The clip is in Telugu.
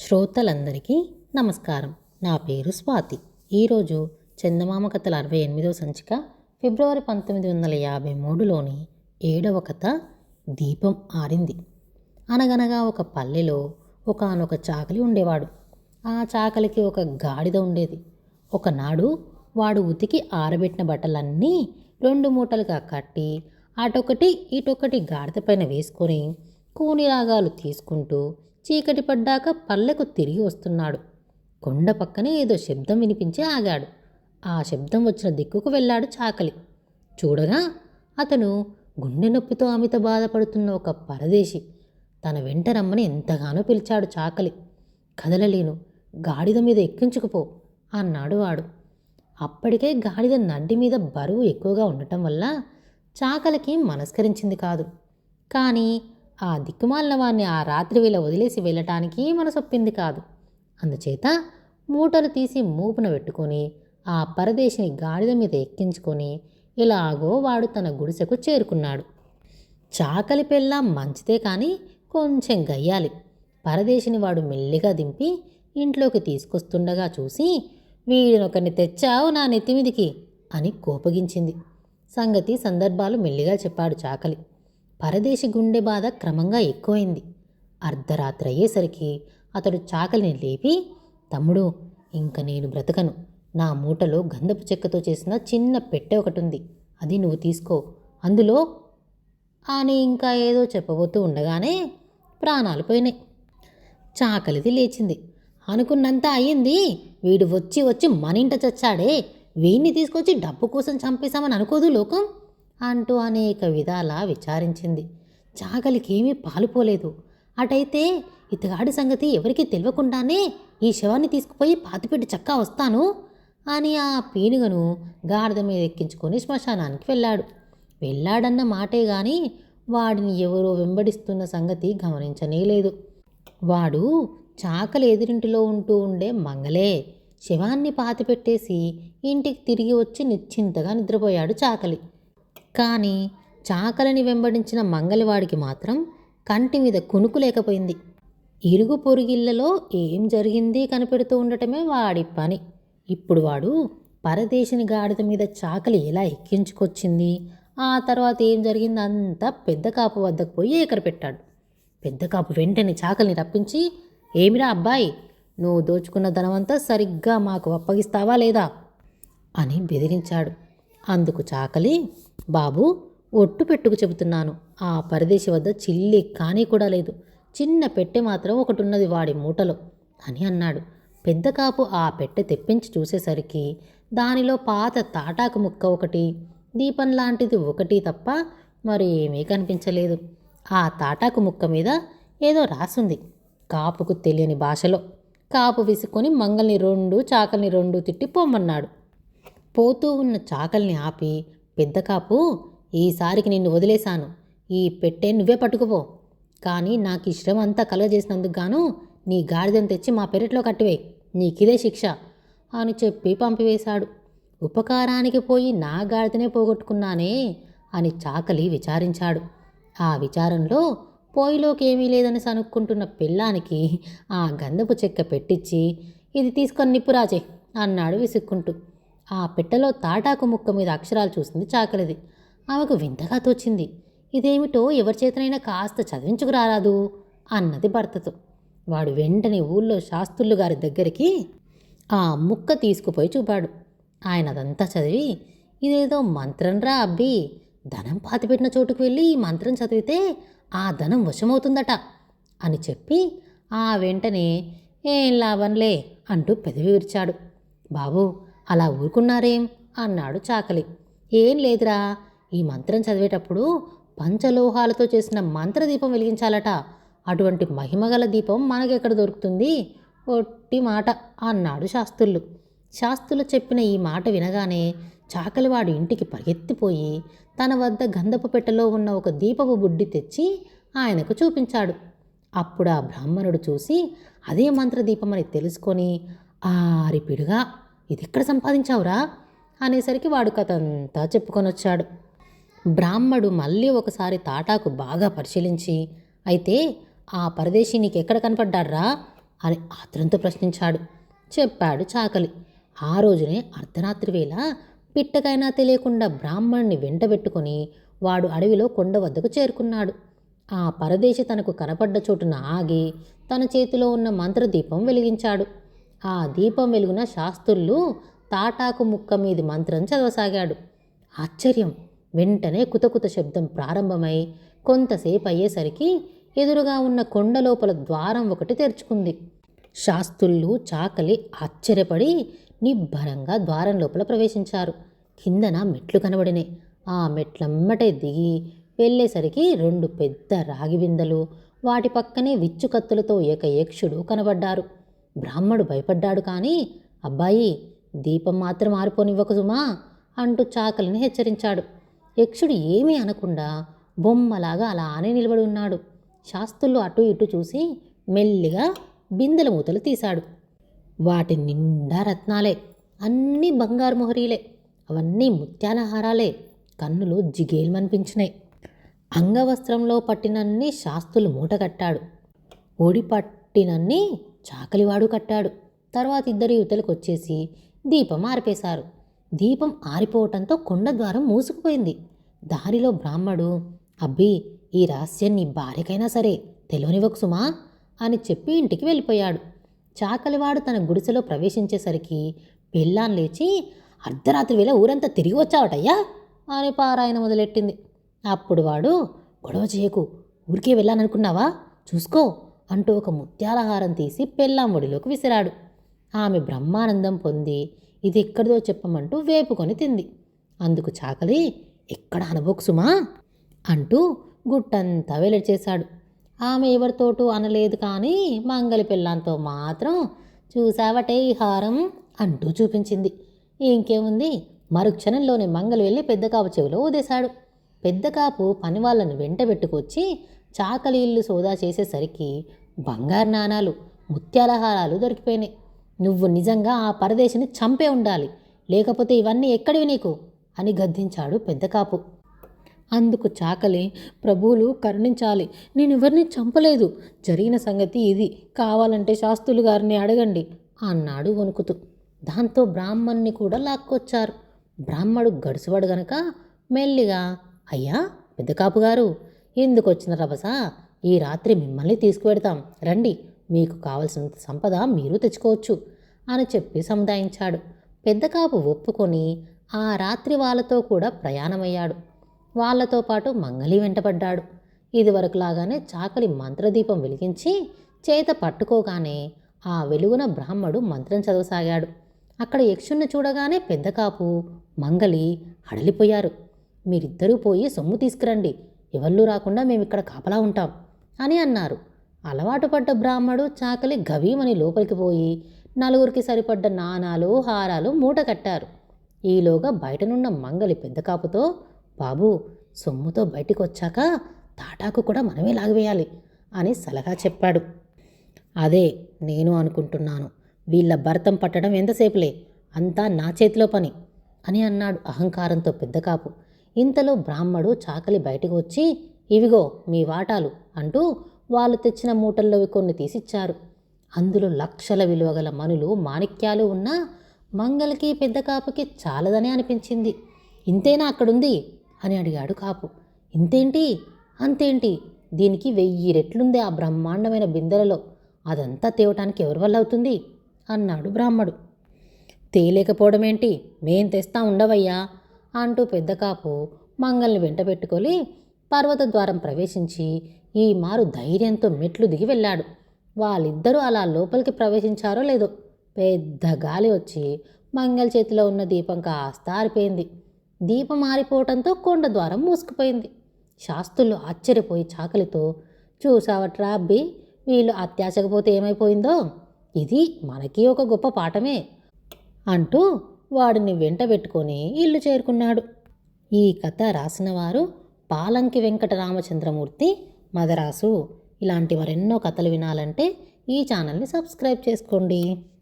శ్రోతలందరికీ నమస్కారం. నా పేరు స్వాతి. ఈరోజు చందమామ కథల అరవై ఎనిమిదవ సంచిక ఫిబ్రవరి పంతొమ్మిది వందల యాభై మూడులోని ఏడవ కథ దీపం ఆరింది. అనగనగా ఒక పల్లెలో ఒకనొక చాకలి ఉండేవాడు. ఆ చాకలికి ఒక గాడిద ఉండేది. ఒకనాడు వాడు ఉతికి ఆరబెట్టిన బట్టలన్నీ రెండు మూటలుగా కట్టి అటొకటి ఇటొకటి గాడిద పైన వేసుకొని కూని రాగాలు తీసుకుంటూ చీకటి పడ్డాక పల్లెకు తిరిగి వస్తున్నాడు. కొండ పక్కనే ఏదో శబ్దం వినిపించి ఆగాడు. ఆ శబ్దం వచ్చిన దిక్కుకు వెళ్ళాడు చాకలి. చూడగా అతను గుండె నొప్పితో అమిత బాధపడుతున్న ఒక పరదేశి. తన వెంట రమ్మని ఎంతగానో పిలిచాడు చాకలి. కదలలేను గాడిద మీద ఎక్కించుకుపో అన్నాడు వాడు. అప్పటికే గాడిద నడ్డి మీద బరువు ఎక్కువగా ఉండటం వల్ల చాకలికి మనస్కరించింది కాదు. కానీ ఆ దిక్కుమాలిన వాణ్ణి ఆ రాత్రి వేళ వదిలేసి వెళ్ళటానికి మనసొప్పింది కాదు. అందుచేత మూటలు తీసి మూపున పెట్టుకొని ఆ పరదేశిని గాడిద మీద ఎక్కించుకొని ఇలాగో వాడు తన గుడిసెకు చేరుకున్నాడు. చాకలి పెళ్ళ మంచిదే కానీ కొంచెం గయ్యాలి. పరదేశిని వాడు మెల్లిగా దింపి ఇంట్లోకి తీసుకొస్తుండగా చూసి వీడినొకరిని తెచ్చావు నా నెత్తిమిదికి అని కోపగించింది. సంగతి సందర్భాలు మెల్లిగా చెప్పాడు చాకలి. పరదేశి గుండె బాధ క్రమంగా ఎక్కువైంది. అర్ధరాత్రి అయ్యేసరికి అతడు చాకలిని లేపి తమ్ముడు ఇంక నేను బ్రతకను. నా మూటలో గంధపు చెక్కతో చేసిన చిన్న పెట్టె ఒకటి ఉంది అది నువ్వు తీసుకో. అందులో అని ఇంకా ఏదో చెప్పబోతూ ఉండగానే ప్రాణాలు పోయినాయి. చాకలిది లేచింది. అనుకున్నంత అయ్యింది. వీడు వచ్చి వచ్చి మన ఇంట చచ్చాడే. వీణ్ణి తీసుకొచ్చి డబ్బు కోసం చంపేశామని అనుకోదు లోకం. అంటూ అనేక విధాలా విచారించింది. చాకలికి ఏమీ పాలుపోలేదు. అటైతే ఇతగాడి సంగతి ఎవరికీ తెలియకుండానే ఈ శవాన్ని తీసుకుపోయి పాతిపెట్టి చక్కా వస్తాను అని ఆ పీనుగను గాడిద మీద ఎక్కించుకొని శ్మశానానికి వెళ్ళాడు. వెళ్ళాడన్న మాటే గాని వాడిని ఎవరో వెంబడిస్తున్న సంగతి గమనించనే లేదు వాడు చాకలి ఎదురింటిలో ఉంటూ ఉండే మంగలే. శవాన్ని పాతిపెట్టేసి ఇంటికి తిరిగి వచ్చి నిశ్చింతగా నిద్రపోయాడు చాకలి. కానీ చాకలిని వెంబడించిన మంగలివాడికి మాత్రం కంటి మీద కునుకు లేకపోయింది. ఇరుగు పొరుగిళ్ళలో ఏం జరిగింది కనిపెడుతూ ఉండటమే వాడి పని. ఇప్పుడు వాడు పరదేశిని గాడిద మీద చాకలి ఎలా ఎక్కించుకొచ్చింది? ఆ తర్వాత ఏం జరిగింది అంతా పెద్ద కాపు వద్దకు పోయి ఏకర పెట్టాడు. పెద్ద కాపు వెంటనే చాకలిని రప్పించి ఏమిరా అబ్బాయి నువ్వు దోచుకున్న ధనమంతా సరిగ్గా మాకు అప్పగిస్తావా లేదా? అని బెదిరించాడు. అందుకు చాకలి బాబు ఒట్టు పెట్టుకు చెబుతున్నాను. ఆ పరదేశి వద్ద చిల్లి కానీ కూడా లేదు. చిన్న పెట్టె మాత్రం ఒకటి ఉన్నది వాడి మూటలో అని అన్నాడు. పెద్ద కాపు ఆ పెట్టె తెప్పించి చూసేసరికి దానిలో పాత తాటాకు ముక్క ఒకటి దీపం లాంటిది ఒకటి తప్ప మరేమీ కనిపించలేదు. ఆ తాటాకు ముక్క మీద ఏదో రాసుంది. కాపుకు తెలియని భాషలో. కాపు విసుకొని మంగల్ని రెండు చాకల్ని రెండు తిట్టి పొమ్మన్నాడు. పోతూ ఉన్న చాకల్ని ఆపి పెద్ద కాపు ఈసారికి నిన్ను వదిలేశాను. ఈ పెట్టే నువ్వే పట్టుకుపో. కానీ నాకు ఈ శ్రమ అంతా కలుగజేసినందుకు గాను నీ గాడిదను తెచ్చి మా పెరట్లో కట్టివే. నీకిదే శిక్ష అని చెప్పి పంపివేశాడు. ఉపకారానికి పోయి నా గాడిదనే పోగొట్టుకున్నానే అని చాకలి విచారించాడు. ఆ విచారంలో పోయిలోకి ఏమీ లేదని సనుక్కుంటున్న పిల్లానికి ఆ గంధపు చెక్క పెట్టించి ఇది తీసుకొని నిప్పురాజే అన్నాడు విసుక్కుంటూ. ఆ పెట్టెలో తాటాకు ముక్క మీద అక్షరాలు చూసింది చాకలిది. ఆమెకు వింతగా తోచింది. ఇదేమిటో ఎవరి చేతనైనా కాస్త చదివించుకురారాదు అన్నది భర్తతో. వాడు వెంటనే ఊళ్ళో శాస్త్రులు గారి దగ్గరికి ఆ ముక్క తీసుకుపోయి చూపాడు. ఆయన అదంతా చదివి ఇదేదో మంత్రంరా అబ్బి. ధనం పాతిపెట్టిన చోటుకు వెళ్ళి ఈ మంత్రం చదివితే ఆ ధనం వశమవుతుందట అని చెప్పి ఆ వెంటనే ఏం లాభంలే అంటూ పెదవి విరిచాడు. బాబు అలా ఊరుకున్నారేం? అన్నాడు చాకలి. ఏం లేదురా. ఈ మంత్రం చదివేటప్పుడు పంచలోహాలతో చేసిన మంత్రదీపం వెలిగించాలట. అటువంటి మహిమగల దీపం మనకెక్కడ దొరుకుతుంది? ఒట్టి మాట అన్నాడు శాస్త్రులు. శాస్త్రులు చెప్పిన ఈ మాట వినగానే చాకలివాడు ఇంటికి పరిగెత్తిపోయి తన వద్ద గంధపు పెట్టెలో ఉన్న ఒక దీపపు బుడ్డి తెచ్చి ఆయనకు చూపించాడు. అప్పుడు ఆ బ్రాహ్మణుడు చూసి అదే మంత్రదీపమని తెలుసుకొని ఆరిపిడుగా ఇది ఎక్కడ సంపాదించావురా? అనేసరికి వాడు కథ అంతా చెప్పుకొని వచ్చాడు బ్రాహ్మడు మళ్ళీ ఒకసారి తాటాకు బాగా పరిశీలించి అయితే ఆ పరదేశి నీకెక్కడ కనపడ్డారా అని ఆత్రంతో ప్రశ్నించాడు. చెప్పాడు చాకలి. ఆ రోజునే అర్ధరాత్రి వేళ పిట్టకైనా తెలియకుండా బ్రాహ్మణ్ణి వెంటబెట్టుకొని వాడు అడవిలో కొండ వద్దకు చేరుకున్నాడు. ఆ పరదేశి తనకు కనపడ్డ చోటున ఆగి తన చేతిలో ఉన్న మంత్రదీపం వెలిగించాడు. ఆ దీపం వెలుగున శాస్త్రులు తాటాకు ముక్క మీది మంత్రం చదవసాగాడు. ఆశ్చర్యం! వెంటనే కుతకుత శబ్దం ప్రారంభమై కొంతసేపు అయ్యేసరికి ఎదురుగా ఉన్న కొండ లోపల ద్వారం ఒకటి తెరుచుకుంది. శాస్త్రులు చాకలి ఆశ్చర్యపడి నిబ్బరంగా ద్వారం లోపల ప్రవేశించారు. కిందన మెట్లు కనబడినాయి ఆ మెట్లమ్మటే దిగి వెళ్ళేసరికి రెండు పెద్ద రాగి బిందెలు వాటి పక్కనే విచ్చుకత్తులతో ఏక యక్షుడు కనబడ్డారు. బ్రాహ్మడు భయపడ్డాడు కానీ అబ్బాయి దీపం మాత్రం ఆరిపోనివ్వక సుమా అంటూ చాకలిని హెచ్చరించాడు. యక్షుడు ఏమీ అనకుండా బొమ్మలాగా అలానే నిలబడి ఉన్నాడు. శాస్త్రులు అటు ఇటు చూసి మెల్లిగా బిందెల మూతలు తీశాడు. వాటి నిండా రత్నాలే అన్నీ బంగారు మొహరీలే అవన్నీ ముత్యాల హారాలే కన్నులు జిగేల్మనిపించినాయి అంగవస్త్రంలో పట్టినన్ని శాస్తులు మూట కట్టాడు ఓడి పట్టినన్ని చాకలివాడు కట్టాడు. తర్వాత ఇద్దరు యువతలకు వచ్చేసి దీపం ఆరిపేశారు. దీపం ఆరిపోవటంతో కొండ ద్వారం మూసుకుపోయింది. దారిలో బ్రాహ్మడు అబ్బి ఈ రహస్యం నీ భార్యకైనా సరే తెలియనివ్వకు సుమా అని చెప్పి ఇంటికి వెళ్ళిపోయాడు. చాకలివాడు తన గుడిసెలో ప్రవేశించేసరికి పెళ్ళాన్ లేచి అర్ధరాత్రి వేళ ఊరంతా తిరిగి వచ్చావటయ్యా అని పారాయణ మొదలెట్టింది. అప్పుడు వాడు గొడవ చేయకు ఊరికే వెళ్ళాననుకున్నావా చూసుకో అంటూ ఒక ముత్యాలహారం తీసి పెళ్ళాం ఒడిలోకి విసిరాడు. ఆమె బ్రహ్మానందం పొంది ఇది ఎక్కడిదో చెప్పమంటూ వేపుకొని తింది. అందుకు చాకలి ఎక్కడ అనబోకు సుమా అంటూ గుట్టంతా వెలడిచేశాడు. ఆమె ఎవరితోటూ అనలేదు కానీ మంగలి పిల్లంతో మాత్రం చూసావటే ఈ హారం అంటూ చూపించింది. ఇంకేముంది? మరుక్షణంలోనే మంగలి వెళ్ళి పెద్దకాపు చెవిలో ఊదేశాడు. పెద్దకాపు పని వాళ్ళని వెంట పెట్టుకొచ్చి చాకలి ఇల్లు సోదా చేసేసరికి బంగారు నాణాలు ముత్యాల హారాలు దొరికిపోయినాయి. నువ్వు నిజంగా ఆ పరదేశిని చంపే ఉండాలి. లేకపోతే ఇవన్నీ ఎక్కడివి నీకు? అని గద్దించాడు పెద్ద కాపు. అందుకు చాకలి ప్రభువులు కరుణించాలి. నేను ఎవరిని చంపలేదు. జరిగిన సంగతి ఇది. కావాలంటే శాస్త్రులు గారిని అడగండి అన్నాడు వణుకుతూ. దాంతో బ్రాహ్మణ్ణి కూడా లాక్కొచ్చారు. బ్రాహ్మడు గడుసువాడు గనక మెల్లిగా అయ్యా పెద్ద కాపు గారు ఎందుకు వచ్చిన రభస? ఈ రాత్రి మిమ్మల్ని తీసుకువెడతాం. రండి మీకు కావలసిన సంపద మీరు తెచ్చుకోవచ్చు అని చెప్పి సముదాయించాడు. పెద్ద కాపు ఒప్పుకొని ఆ రాత్రి వాళ్ళతో కూడా ప్రయాణమయ్యాడు. వాళ్ళతో పాటు మంగలి వెంటపడ్డాడు ఇదివరకులాగానే చాకలి మంత్రదీపం వెలిగించి చేత పట్టుకోగానే ఆ వెలుగున బ్రాహ్మడు మంత్రం చదవసాగాడు. అక్కడ యక్షుణ్ణి చూడగానే పెద్ద కాపు మంగలి హడలిపోయారు మీరిద్దరూ పోయి సొమ్ము తీసుకురండి. ఎవళ్ళు రాకుండా మేము ఇక్కడ కాపలా ఉంటాం. అని అన్నారు. అలవాటు పడ్డ బ్రాహ్మడు చాకలి గవీమని లోపలికి పోయి నలుగురికి సరిపడ్డ నాణాలు హారాలు మూట కట్టారు. ఈలోగా బయటనున్న మంగలి పెద్ద కాపుతో బాబు సొమ్ముతో బయటికి వచ్చాక తాటాకు కూడా మనమే లాగివేయాలి అని సలహా చెప్పాడు. అదే నేను అనుకుంటున్నాను. వీళ్ళ భర్తం పట్టడం ఎంతసేపులే? అంతా నా చేతిలో పని అని అన్నాడు అహంకారంతో పెద్ద కాపు. ఇంతలో బ్రాహ్మడు చాకలి బయటకు వచ్చి ఇవిగో మీ వాటాలు అంటూ వాళ్ళు తెచ్చిన మూటల్లోవి కొన్ని తీసిచ్చారు. అందులో లక్షల విలువ గల మనులు మాణిక్యాలు ఉన్నా మంగళకి పెద్ద కాపుకి చాలదని అనిపించింది. ఇంతేనా అక్కడుంది? అని అడిగాడు కాపు. ఇంతేంటి? అంతేంటి? దీనికి వెయ్యి రెట్లుంది ఆ బ్రహ్మాండమైన బిందెలలో. అదంతా తేవటానికి ఎవరి వల్ల అవుతుంది? అన్నాడు బ్రాహ్మడు. తేలేకపోవడమేంటి? మేం తెస్తా ఉండవయ్యా అంటూ పెద్ద కాపు మంగల్ని వెంట పెట్టుకొని పర్వత ద్వారం ప్రవేశించి ఈ మారు ధైర్యంతో మెట్లు దిగి వెళ్ళాడు. వాళ్ళిద్దరూ అలా లోపలికి ప్రవేశించారో లేదో పెద్ద గాలి వచ్చి మంగల్ చేతిలో ఉన్న దీపం కాస్త ఆరిపోయింది. దీపం ఆరిపోవటంతో కొండ ద్వారం మూసుకుపోయింది. శాస్త్రులు ఆశ్చర్యపోయి చాకలితో చూసావట్రా అబ్బి వీళ్ళు అత్యాశకపోతే ఏమైపోయిందో? ఇది మనకి ఒక గొప్ప పాఠమే అంటూ వాడిని వెంట పెట్టుకొని ఇల్లు చేరుకున్నాడు. ఈ కథ రాసిన వారు పాలంకి వెంకట రామచంద్రమూర్తి మదరాసు. ఇలాంటి మరెన్నో కథలు వినాలంటే ఈ ఛానల్ని సబ్స్క్రైబ్ చేసుకోండి.